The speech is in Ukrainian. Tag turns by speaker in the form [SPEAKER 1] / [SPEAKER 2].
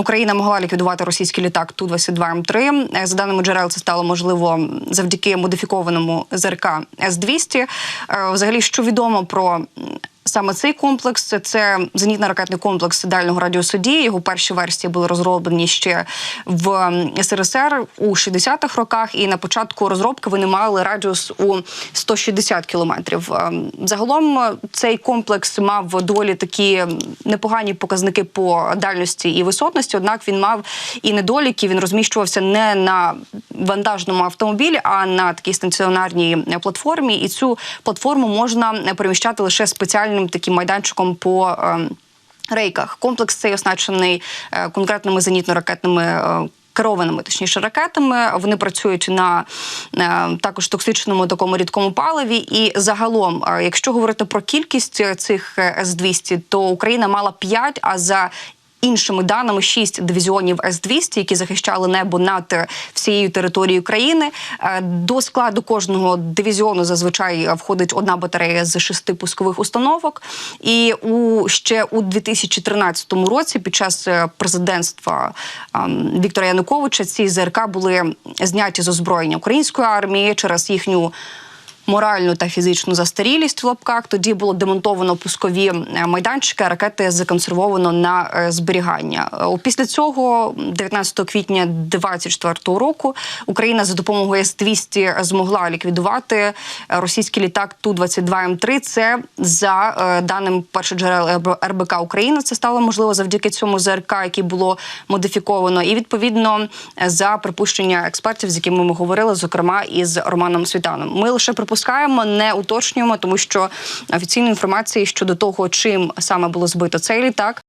[SPEAKER 1] Україна могла ліквідувати російський літак ту 22 м 3 За даними джерел, це стало можливо завдяки модифікованому ЗРК С 200 Взагалі, що відомо про Саме цей комплекс це- зенітно-ракетний комплекс дальнього радіусу дії. Його перші версії були розроблені ще в СРСР у 60-х роках. І на початку розробки вони мали радіус у 160 кілометрів. Ем, Загалом е, цей комплекс мав доволі такі непогані показники по дальності і висотності. Однак він мав і недоліки. Він розміщувався не на вантажному автомобілі, а на такій стаціонарній е, платформі. І цю платформу можна е, переміщати лише спеціальним таким майданчиком по. ем, Рейках комплекс цей оснащений е, конкретними зенітно-ракетними е, керованими, точніше, ракетами. Вони працюють на е, також токсичному такому рідкому паливі. І загалом, якщо говорити про кількість цих С 200 то Україна мала 5, а за Іншими даними, шість дивізіонів С-200, які захищали небо над е, всією територією країни. Е, До складу кожного дивізіону зазвичай е, входить одна батарея з шести пускових установок. І у ще у 2013 році, під час президентства ем, Віктора Януковича, ці ЗРК були зняті з озброєння української армії через їхню моральну та фізичну застарілість в лапках. Тоді було демонтовано пускові е, майданчики, а ракети законсервовано на е, зберігання. Е, Після цього, 19 квітня 2024 року, Україна за допомогою С-200 змогла ліквідувати російський літак Ту-22 М3. Це за даним перших джерел РБК Україна. Це стало можливо завдяки цьому ЗРК, який було модифіковано, і відповідно за припущення експертів, з якими ми говорили, зокрема із Романом Світаном. Ми лише припускаємо, не уточнюємо, тому що офіційної інформації щодо того, чим саме було збито цей літак,